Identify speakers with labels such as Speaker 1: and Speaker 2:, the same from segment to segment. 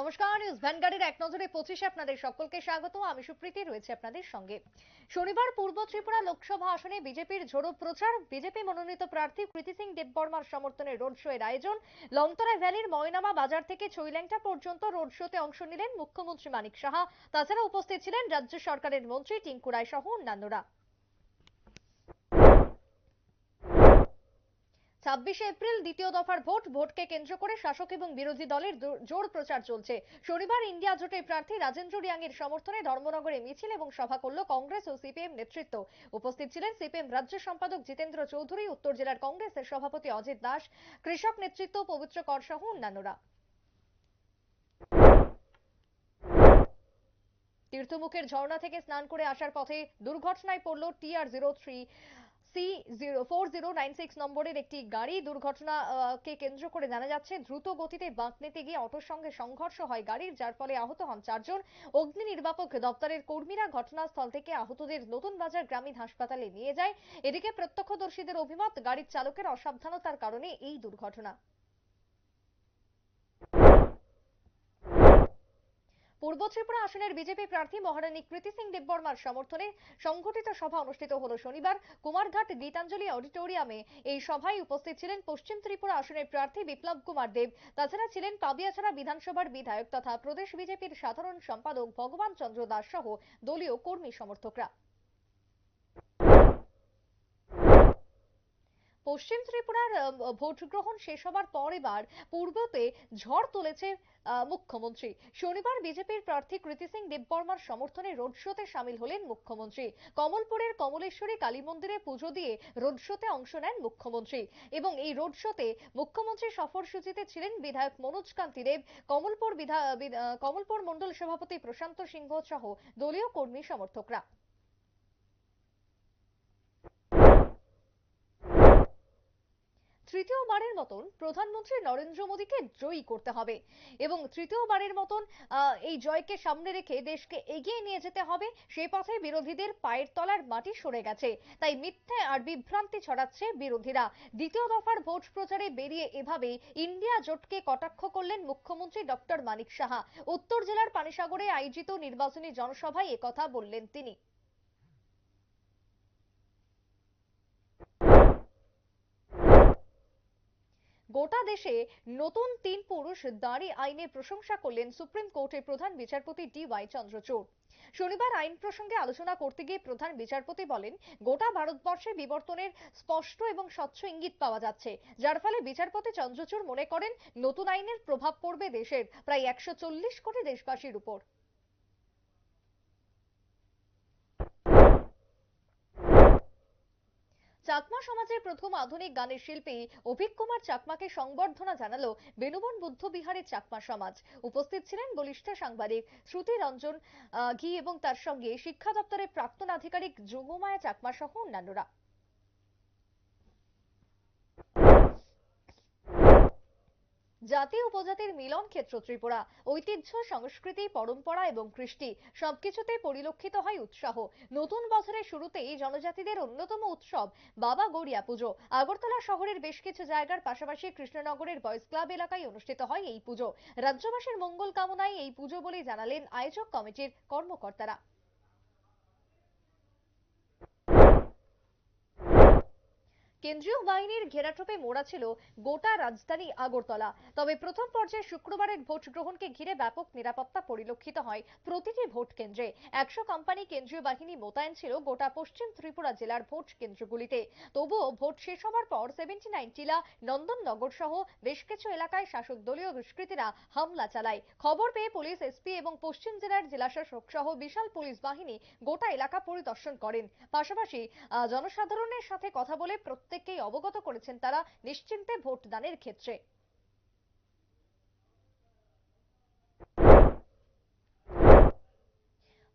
Speaker 1: নমস্কার নিউজ ভ্যানগার্ডের এক নজরে পঁচিশে আপনাদের সকলকে স্বাগত। আমি সুপ্রীতি, রয়েছে আপনাদের সঙ্গে। শনিবার পূর্ব ত্রিপুরা লোকসভা আসনে বিজেপির ঝোড়ো প্রচার। বিজেপি মনোনীত প্রার্থী প্রীতি সিং দেববর্মার সমর্থনে রোড শো এর আয়োজন। লংতরা ভ্যালির ময়নামা বাজার থেকে ছইল্যাংটা পর্যন্ত রোড শোতে অংশ নিলেন মুখ্যমন্ত্রী মানিক সাহা। তাছাড়া উপস্থিত ছিলেন রাজ্য সরকারের মন্ত্রী টিঙ্কু রায় সহ অন্যান্যরা। ছাব্বিশে এপ্রিল দ্বিতীয় দফার ভোট, ভোটকে কেন্দ্র করে শাসক এবং বিরোধী দলের জোর প্রচার চলছে। শনিবার ইন্ডিয়া জোটের প্রার্থী রাজেন্দ্র রিয়াং এর সমর্থনে ধর্মনগরে মিছিল এবং সভা করল কংগ্রেস ও সিপিএম নেতৃত্ব। উপস্থিত ছিলেন সিপিএম রাজ্য সম্পাদক জিতেন্দ্র চৌধুরী, উত্তর জেলার কংগ্রেসের সভাপতি অজিত দাস, কৃষক নেতৃত্ব পবিত্র কর সহ অন্যান্যরা। তীর্থমুখের ঝর্ণা থেকে স্নান করে আসার পথে দুর্ঘটনায় পড়ল TR zero three C zero four zero nine six নম্বরের একটি গাড়ি দুর্ঘটনাকে কেন্দ্র করে জানা যাচ্ছে, দ্রুত গতিতে বাঁক নিতে গিয়ে অটোর সঙ্গে সংঘর্ষ হয় গাড়ির, যার ফলে আহত হন চারজন। অগ্নি নির্বাপক দপ্তরের কর্মীরা ঘটনাস্থল থেকে আহতদের নতুন বাজার গ্রামীণ হাসপাতালে নিয়ে যায়। এদিকে প্রত্যক্ষদর্শীদের অভিমত, গাড়ির চালকের অসাবধানতার কারণে এই দুর্ঘটনা। পূর্ব ত্রিপুরা আসনের বিজেপি প্রার্থী মহারানী কৃতি সিং দেববর্মার সমর্থনে সংগঠিত সভা অনুষ্ঠিত হল শনিবার কুমারঘাট গীতাঞ্জলি অডিটোরিয়ামে। এই সভায় উপস্থিত ছিলেন পশ্চিম ত্রিপুরা আসনের প্রার্থী বিপ্লব কুমার দেব। তাছাড়া ছিলেন পাবিয়াছড়া বিধানসভার বিধায়ক তথা প্রদেশ বিজেপির সাধারণ সম্পাদক ভগবান চন্দ্র দাস সহ দলীয় কর্মী সমর্থকরা। পশ্চিম ত্রিপুরার ভোট গ্রহণ শেষ হবার পর এবার পূর্বতে ঝড় তুলেছে মুখ্যমন্ত্রী। শনিবার বিজেপির প্রার্থী কৃতি সিং দেববর্মার সমর্থনে রোড শোতে সামিল হলেন মুখ্যমন্ত্রী। কমলপুরের কমলেশ্বরী কালী মন্দিরে পুজো দিয়ে রোড শোতে অংশ নেন মুখ্যমন্ত্রী এবং এই রোড শোতে মুখ্যমন্ত্রী সফরসূচিতে ছিলেন বিধায়ক মনোজ কান্তি দেব। কমলপুর কমলপুর মণ্ডল সভাপতি প্রশান্ত সিংহ সহ দলীয় কর্মী সমর্থকরা। তৃতীয়বারের মতন প্রধানমন্ত্রী নরেন্দ্র মোদীকে জয়ী করতে হবে এবং তৃতীয়বারের মতন এই জয়কে সামনে রেখে দেশকে এগিয়ে নিয়ে যেতে হবে। সে পথে বিরোধীদের পায়ের তলার মাটি সরে গেছে। তাই মিথ্যে আর বিভ্রান্তি ছড়াচ্ছে বিরোধীরা। দ্বিতীয় দফার ভোট প্রচারে বেরিয়ে এভাবে ইন্ডিয়া জোটকে কটাক্ষ করলেন মুখ্যমন্ত্রী ডক্টর মানিক সাহা। উত্তর জেলার পানিসাগরে আয়োজিত নির্বাচনী জনসভায় একথা বললেন তিনি। গোটা দেশে নতুন তিন পুরুষ দাঁড়ি আইনের প্রশংসা করলেন সুপ্রিম কোর্টের প্রধান বিচারপতি ডি ওয়াই চন্দ্রচূড়। শনিবার আইন প্রসঙ্গে আলোচনা করতে গিয়ে প্রধান বিচারপতি বলেন, গোটা ভারতবর্ষে বিবর্তনের স্পষ্ট এবং স্বচ্ছ ইঙ্গিত পাওয়া যাচ্ছে, যার ফলে বিচারপতি চন্দ্রচূড় মনে করেন, নতুন আইনের প্রভাব পড়বে দেশের প্রায় একশো চল্লিশ কোটি দেশবাসীর উপর। চাকমা সমাজের প্রথম আধুনিক গানের শিল্পী অভিক কুমার চাকমাকে সংবর্ধনা জানালো বেনুবন বুদ্ধ বিহারের চাকমা সমাজ। উপস্থিত ছিলেন বলিষ্ঠ সাংবাদিক শ্রুতি রঞ্জন ঘি এবং তার সঙ্গে শিক্ষা দপ্তরের প্রাক্তন আধিকারিক যোগমায়া চাকমা সহ অন্যান্যরা। জাতি উপজাতির মিলন ক্ষেত্র ত্রিপুরা। ঐতিহ্য, সংস্কৃতি, পরম্পরা এবং কৃষ্টি সবকিছুতে পরিলক্ষিত হয় উৎসাহ। নতুন বছরের শুরুতেই জনজাতিদের অন্যতম উৎসব বাবা গড়িয়া পুজো। আগরতলা শহরের বেশ কিছু জায়গার পাশাপাশি কৃষ্ণনগরের বয়েজ ক্লাব এলাকায় অনুষ্ঠিত হয় এই পুজো। রাজ্যবাসীর মঙ্গল কামনায় এই পুজো বলে জানালেন আয়োজক কমিটির কর্মকর্তারা। কেন্দ্রীয় বাহিনীর ঘেরাটোপে মোড়া ছিল গোটা রাজধানী আগরতলা। তবে প্রথম পর্যায়ে শুক্রবারের ভোট গ্রহণকে ঘিরে ব্যাপক নিরাপত্তা পরিলক্ষিত হয় প্রতিটি ভোট কেন্দ্রে। একশো কোম্পানি কেন্দ্রীয় বাহিনী মোতায়েন ছিল গোটা পশ্চিম ত্রিপুরা জেলার ভোট কেন্দ্রগুলিতে। তবুও ভোট শেষ হবার পর সেভেন্টি নাইন টিলা, নন্দননগর সহ বেশ কিছু এলাকায় শাসক দলীয় দুষ্কৃতীরা হামলা চালায়। খবর পেয়ে পুলিশ, এসপি এবং পশ্চিম জেলার জেলাশাসক সহ বিশাল পুলিশ বাহিনী গোটা এলাকা পরিদর্শন করেন। পাশাপাশি জনসাধারণের সাথে কথা বলে প্রত্যেককেই অবগত করেছেন তারা নিশ্চিন্তে ভোট দানের ক্ষেত্রে।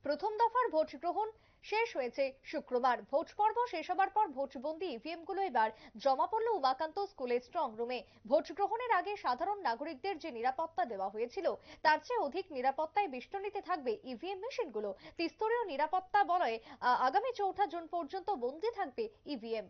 Speaker 1: প্রথম দফার ভোট গ্রহণ শেষ হয়েছে শুক্রবার। ভোট পর্ব শেষ হবার পর ভোটবন্দি ইভিএমগুলো এবার জমা পড়ল উমাকান্ত স্কুলের স্ট্রং রুমে ভোট গ্রহণের আগে সাধারণ নাগরিকদের যে নিরাপত্তা দেওয়া হয়েছিল, তার চেয়ে অধিক নিরাপত্তায় বেষ্টনীতে থাকবে ইভিএম মেশিনগুলো। ত্রিস্তরীয় নিরাপত্তা বলয়ে আগামী চৌঠা জুন পর্যন্ত বন্দী থাকবে ইভিএম।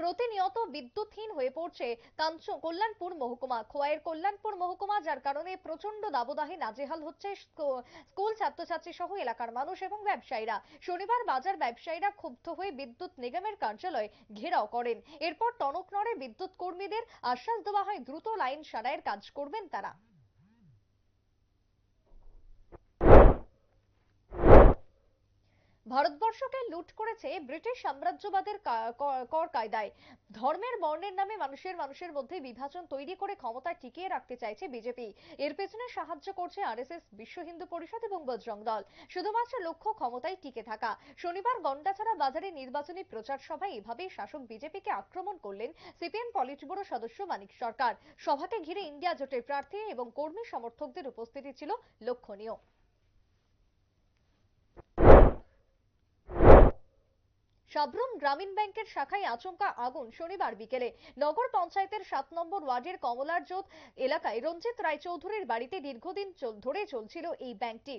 Speaker 1: প্রতিনিয়ত বিদ্যুৎহীন হয়ে পড়ছে কাঞ্চ কল্যাণপুর মহকুমা, খোয়াইয়ের কল্যাণপুর মহকুমা, যার কারণে প্রচণ্ড দাবদাহে নাজেহাল হচ্ছে স্কুল ছাত্রছাত্রী সহ এলাকার মানুষ এবং ব্যবসায়ীরা। শনিবার বাজার ব্যবসায়ীরা ক্ষুব্ধ হয়ে বিদ্যুৎ নিগমের কার্যালয় ঘেরাও করেন। এরপর টনক নড়ে বিদ্যুৎ কর্মীদের আশ্বাস দেওয়া হয়, দ্রুত লাইন সারাইয়ের কাজ করবেন তারা। ভারতবর্ষকে লুট করেছে ব্রিটিশ সাম্রাজ্যবাদের কর কায়দায়। ধর্মের বর্ণের নামে মানুষের মানুষের মধ্যে বিভাজন তৈরি করে ক্ষমতায় টিকিয়ে রাখতে চাইছে বিজেপি। এর পেছনে সাহায্য করছে আরএসএস, বিশ্ব হিন্দু পরিষদ এবং বজরং দল। শুধুমাত্র লক্ষ্য ক্ষমতায় টিকে থাকা। শনিবার গন্ডাছড়া বাজারে নির্বাচনী প্রচার সভায় এভাবেই শাসক বিজেপিকে আক্রমণ করলেন সিপিএম পলিট ব্যুরো সদস্য মানিক সরকার। সভাকে ঘিরে ইন্ডিয়া জোটের প্রার্থী এবং কর্মী সমর্থকদের উপস্থিতি ছিল লক্ষণীয়। সাবরুম গ্রামীণ ব্যাংকের শাখায় আচমকা আগুন শনিবার বিকেলে। নগর পঞ্চায়েতের সাত নম্বর ওয়ার্ডের কমলার জোত এলাকায় রঞ্জিত রায়চৌধুরীর বাড়িতে দীর্ঘদিন ধরে চলছিল এই ব্যাংকটি।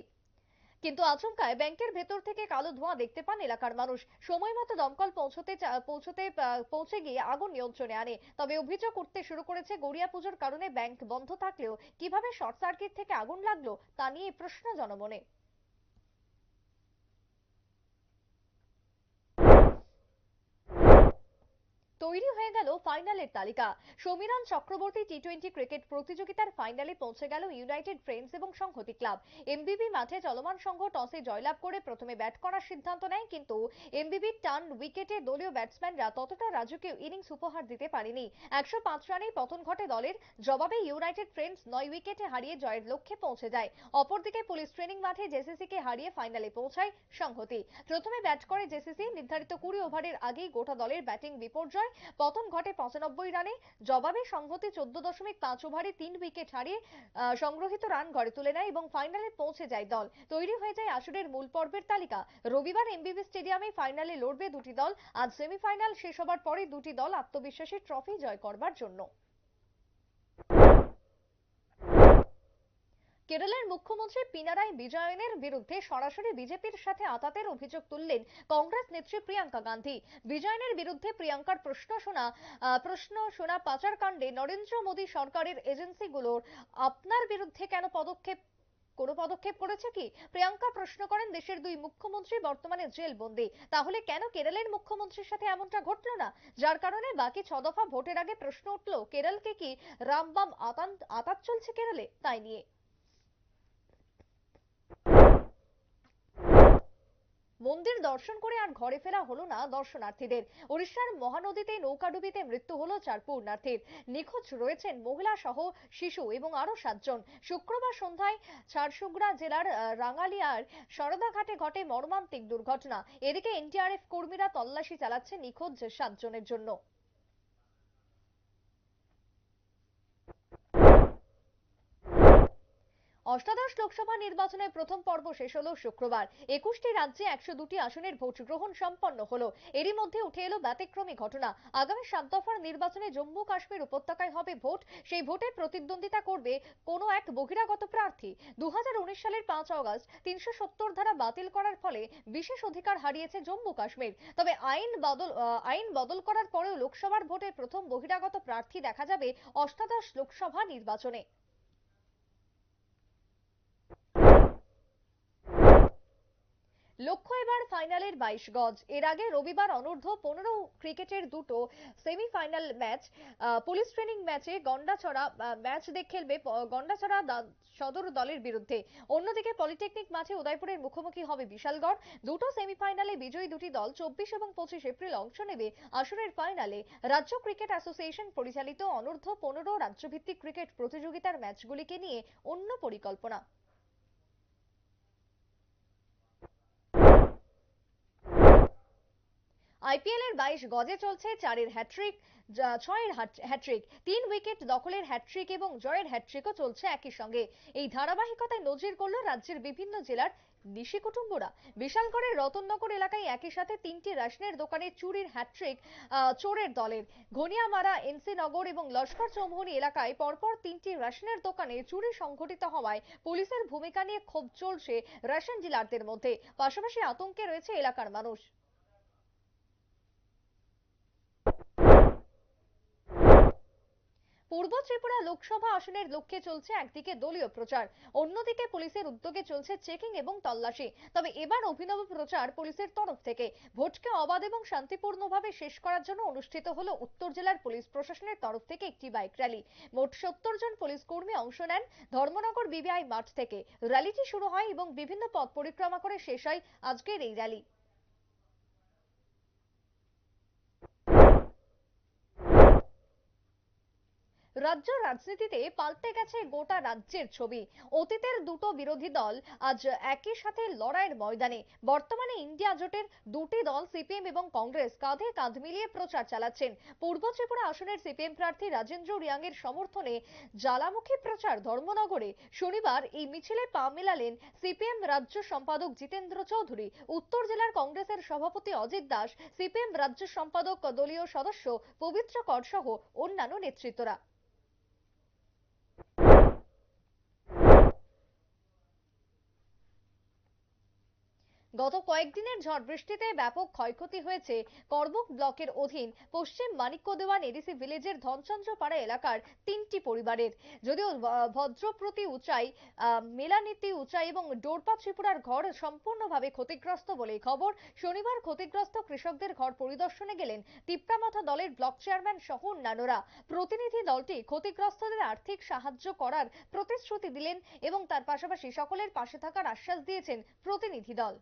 Speaker 1: কিন্তু আচমকায় ব্যাংকের ভেতর থেকে কালো ধোঁয়া দেখতে পান এলাকার মানুষ। সময় মতো দমকল পৌঁছতে পৌঁছতে পৌঁছে গিয়ে আগুন নিয়ন্ত্রণে আনে। তবে অভিযোগ উঠতে শুরু করেছে গড়িয়া পুজোর কারণে ব্যাংক বন্ধ থাকলেও কীভাবে শর্ট সার্কিট থেকে আগুন লাগল তা নিয়ে প্রশ্ন জনমনে। তৈরি হয়ে গেল ফাইনালের তালিকা। Samiran Chakraborty T twenty cricket প্রতিযোগিতার ফাইনালে পৌঁছে গেল ইউনাইটেড ফ্রেন্ডস এবং সংহতি ক্লাব এমবিবি মাঠে চলমান সংঘ টসে জয়লাভ করে প্রথমে ব্যাট করার সিদ্ধান্ত নেয়, কিন্তু এমবিবি টান উইকেটে দলীয় ব্যাটসম্যানরা ততটা রাজকীয় ইনিংস উপহার দিতে পারেনি। একশো পাঁচ রানেই পতন ঘটে দলের। জবাবে ইউনাইটেড ফ্রেন্ডস নয় উইকেটে হারিয়ে জয়ের লক্ষ্যে পৌঁছে যায়। অপরদিকে পুলিশ ট্রেনিং মাঠে জেসিসিকে হারিয়ে ফাইনালে পৌঁছায় সংহতি। প্রথমে ব্যাট করে জেসিসি নির্ধারিত কুড়ি ওভারের আগেই গোটা দলের ব্যাটিং বিপর্যয়। পতন ঘটে পঁচানব্বই রানে। জবাবে সংহতি চোদ্দ দশমিক পাঁচ ওভারে তিন উইকেট হারিয়ে সংগ্রহিত রান গড়ে তুলে নেয় এবং ফাইনালে পৌঁছে যায় দল। তৈরি হয়ে যায় আসরের মূল পর্বের তালিকা। রবিবার এমবিবি স্টেডিয়ামে ফাইনালে লড়বে দুটি দল। আজ সেমিফাইনাল শেষ হবার পরে দুটি দল আত্মবিশ্বাসী ট্রফি জয় করবার জন্য। কেরলের মুখ্যমন্ত্রী পিনারাই বিজয়নের বিরুদ্ধে সরাসরি বিজেপির সাথে আতাতের অভিযোগ তুললেন কংগ্রেস নেত্রী প্রিয়াঙ্কা গান্ধী। বিজয়নের বিরুদ্ধে প্রিয়াঙ্কার প্রশ্ন শোনা প্রশ্ন শোনা পাচার কাণ্ডে নরেন্দ্র মোদী সরকারের এজেন্সিগুলোর আপনার বিরুদ্ধে কেন পদক্ষেপ, কোনো পদক্ষেপ করেছে কি? প্রিয়াঙ্কা প্রশ্ন করেন দেশের দুই মুখ্যমন্ত্রী বর্তমানে জেল বন্দী তাহলে কেন কেরলের মুখ্যমন্ত্রীর সাথে এমনটা ঘটলো না? যার কারণে বাকি ছ দফা ভোটের আগে প্রশ্ন উঠল, কেরলকে কি রামবাম আতাত চলছে কেরলে? তাই নিয়ে। মন্দির দর্শন করে আর ঘরে ফেরা হলো না দর্শনার্থীদের। উড়িষ্যার মহানদীতে নৌকাডুবিতে মৃত্যু হলো চার পূর্ণার্থীর নিখোঁজ রয়েছেন মহিলা সহ শিশু এবং আরও সাতজন। শুক্রবার সন্ধ্যায় ঝাড়সুগড়া জেলার আহ, রাঙ্গালিয়ার সরদাঘাটে ঘটে মর্মান্তিক দুর্ঘটনা। এদিকে এনডিআরএফ কর্মীরা তল্লাশি চালাচ্ছে নিখোঁজ সাতজনের জন্য। অষ্টাদশ লোকসভা নির্বাচনের প্রথম পর্ব শেষ হলো শুক্রবার। একুশটি রাজ্যে একশো দুটি আসনের ভোট গ্রহণ সম্পন্ন হলো। এরই মধ্যে উঠে এলো ব্যতিক্রমী ঘটনা। আগামী সাত দফার নির্বাচনে জম্মু কাশ্মীর উপত্যকায় হবে ভোট। সেই ভোটে প্রতিদ্বন্দ্বিতা করবে কোনো এক বহিরাগত প্রার্থী। দু হাজার উনিশ সালের পাঁচ অগস্ট তিনশো সত্তর ধারা বাতিল করার ফলে বিশেষ অধিকার হারিয়েছে জম্মু কাশ্মীর। তবে আইন বদল আইন বদল করার পরেও লোকসভার ভোটে প্রথম বহিরাগত প্রার্থী দেখা যাবে অষ্টাদশ লোকসভা নির্বাচনে। লক্ষ্য এবার ফাইনালের বাইশ গজ। এর আগে রবিবার অনূর্ধ্ব পনেরো ক্রিকেটের দুটো সেমিফাইনাল ম্যাচ পুলিশ ট্রেনিং ম্যাচে গন্ডাছড়া ম্যাচ দেখ খেলবে গন্ডাছড়া সদর দলের বিরুদ্ধে। অন্যদিকে পলিটেকনিক মাঠে উদয়পুরের মুখোমুখি হবে বিশালগড়। দুটো সেমিফাইনালে বিজয়ী দুটি দল চব্বিশ এবং পঁচিশ এপ্রিল অংশ নেবে আসরের ফাইনালে। রাজ্য ক্রিকেট অ্যাসোসিয়েশন পরিচালিত অনূর্ধ্ব পনেরো রাজ্যভিত্তিক ক্রিকেট প্রতিযোগিতার ম্যাচগুলিকে নিয়ে অন্য পরিকল্পনা। আইপিএল এর বাইশ গজে চলছে চারের হ্যাট্রিক ছয়ের হ্যাট- হ্যাট্রিক তিন উইকেট দখলের হ্যাট্রিক এবং জয়ের হ্যাট্রিকও চলছে একই সঙ্গে। এই ধারাবাহিকতায় নজির করল রাজ্যের বিভিন্ন জেলার নিশি কুটুম্বরা। বিশালগড়ের রতননগর এলাকায় একই সাথে তিনটি রেশনের দোকানে চুরির হ্যাট্রিক চোরের দলের। ঘনিয়ামারা, এনসি নগর এবং লস্কর চৌমুহনী এলাকায় পরপর তিনটি রেশনের দোকানে চুরি সংঘটিত হওয়ায় পুলিশের ভূমিকা নিয়ে ক্ষোভ চলছে রেশন ডিলারদের মধ্যে। পাশাপাশি আতঙ্কে রয়েছে এলাকার মানুষ। ত্রিপুরা লোকসভা আসনের লক্ষ্যে চলছে একদিকে দলীয় প্রচার, অন্যদিকে পুলিশের উদ্যোগে চলছে চেকিং এবং তল্লাশি। তবে এবার অভিনব প্রচার পুলিশের তরফ থেকে। ভোটকে অবাধ এবং শান্তিপূর্ণভাবে শেষ করার জন্য অনুষ্ঠিত হলো উত্তর জেলার পুলিশ প্রশাসনের তরফ থেকে একটি বাইক র্যালি। মোট সত্তর জন পুলিশ কর্মী অংশ নেন ধর্মনগর বিবিআই মাঠ থেকে। র্যালিটি শুরু হয় এবং বিভিন্ন পথ পরিক্রমা করে শেষ হয় আজকের এই র্যালি। রাজ্য রাজনীতিতে পাল্টে গেছে গোটা রাজ্যের ছবি। অতীতের দুটো বিরোধী দল আজ একই সাথে লড়াইয়ের ময়দানে। বর্তমানে ইন্ডিয়া জোটের দুটি দল, সিপিএম এবং কংগ্রেস, কাঁধে কাঁধ মিলিয়ে প্রচার চালাচ্ছেন। পূর্ব ত্রিপুরা আসনের সিপিএম প্রার্থী রাজেন্দ্র রিয়াং এর সমর্থনে জ্বালামুখী প্রচার ধর্মনগরে। শনিবার এই মিছিলে পা মেলালেন সিপিএম রাজ্য সম্পাদক জিতেন্দ্র চৌধুরী। উত্তর জেলার কংগ্রেসের সভাপতি অজিত দাস, সিপিএম রাজ্য সম্পাদক দলীয় সদস্য পবিত্র কর সহ অন্যান্য নেতৃত্বরা। গত কয়েকদিনের ঝড় বৃষ্টিতে ব্যাপক ক্ষয়ক্ষতি হয়েছে করবুক ব্লকের অধীন পশ্চিম মানিক্যদেওয়ান এডিসি ভিলেজের ধনচন্দ্রপাড়া এলাকার তিনটি পরিবারের। যদিও ভদ্রপ্রতি উঁচাই মেলানীতি উঁচাই এবং ডোরপা ত্রিপুরার ঘর সম্পূর্ণভাবে ক্ষতিগ্রস্ত বলে খবর। শনিবার ক্ষতিগ্রস্ত কৃষকদের ঘর পরিদর্শনে গেলেন তিপ্রামথা দলের ব্লক চেয়ারম্যান সহ অন্যান্যরা। প্রতিনিধি দলটি ক্ষতিগ্রস্তদের আর্থিক সাহায্য করার প্রতিশ্রুতি দিলেন এবং তার পাশাপাশি সকলের পাশে থাকার আশ্বাস দিয়েছেন প্রতিনিধি দল।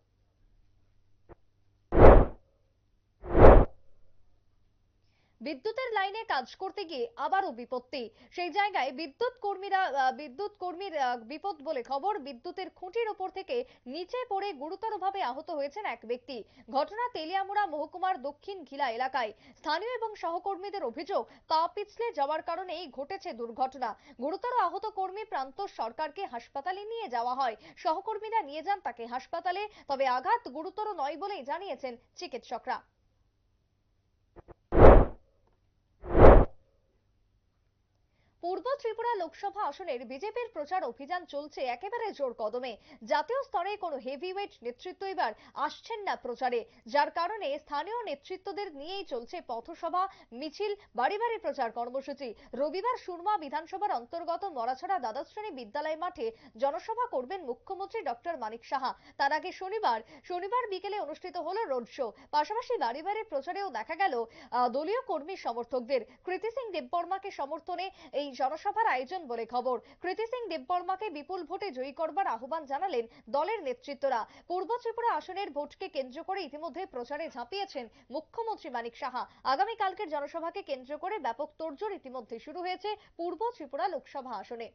Speaker 1: বিদ্যুতের লাইনে কাজ করতে গিয়ে আবারও বিপত্তি। সেই জায়গায় বিদ্যুৎ কর্মীরা বিদ্যুৎ কর্মীর বিপদ বলে খবর বিদ্যুতের খুঁটির উপর থেকে নিচে পড়ে গুরুতরভাবে আহত হয়েছেন এক ব্যক্তি। ঘটনা তেলিয়ামুড়া মহকুমার দক্ষিণ ঘিলা এলাকায়। স্থানীয় এবং সহকর্মীদের অভিযোগ, পা পিছলে যাওয়ার কারণেই ঘটেছে দুর্ঘটনা। গুরুতর আহত কর্মী প্রান্ত সরকারকে হাসপাতালে নিয়ে যাওয়া হয়। সহকর্মীরা নিয়ে যান তাকে হাসপাতালে, তবে আঘাত গুরুতর নয় বলেই জানিয়েছেন চিকিৎসকরা। পূর্ব ত্রিপুরা লোকসভা আসনের বিজেপির প্রচার অভিযান চলছে একেবারে জোর কদমে। জাতীয় স্তরে কোনো হেভিওয়েট নেতৃত্ব এবার আসছেন না প্রচারে, যার কারণে স্থানীয় নেতৃত্বদের নিয়েই চলছে পথসভা, মিছিল বাড়ি বাড়ি প্রচার কর্মসূচি। রবিবার সুরমা বিধানসভার অন্তর্গত মরাছড়া দ্বাদশ শ্রেণি বিদ্যালয় মাঠে জনসভা করবেন মুখ্যমন্ত্রী ডক্টর মানিক সাহা। তার আগে শনিবার শনিবার বিকেলে অনুষ্ঠিত হলো রোড শো। পাশাপাশি বাড়ি বাড়ি প্রচারেও দেখা গেল দলীয় কর্মী সমর্থকদের। কৃতি সিং দেববর্মাকে সমর্থনে এই জনসভার আয়োজন বলে খবর। কৃতি সিং দেববর্মাকে বিপুল ভোটে জয়ী করবার আহ্বান জানালেন দলের নেতৃত্বরা। পূর্ব ত্রিপুরা আসনের ভোটকে কেন্দ্র করে ইতিমধ্যে প্রচারে ঝাঁপিয়েছেন মুখ্যমন্ত্রী মানিক সাহা। আগামী কালকের জনসভাকে কেন্দ্র করে ব্যাপক তোড়জোড় ইতিমধ্যে শুরু হয়েছে পূর্ব ত্রিপুরা লোকসভা আসনে।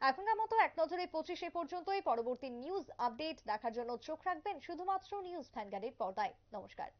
Speaker 1: এখনকার মতো এক নজরে পঁচিশে পর্যন্তই পরবর্তী নিউজ আপডেট দেখার জন্য চোখ রাখবেন শুধুমাত্র নিউজ ভ্যানগার্ডের পর্দায়। নমস্কার।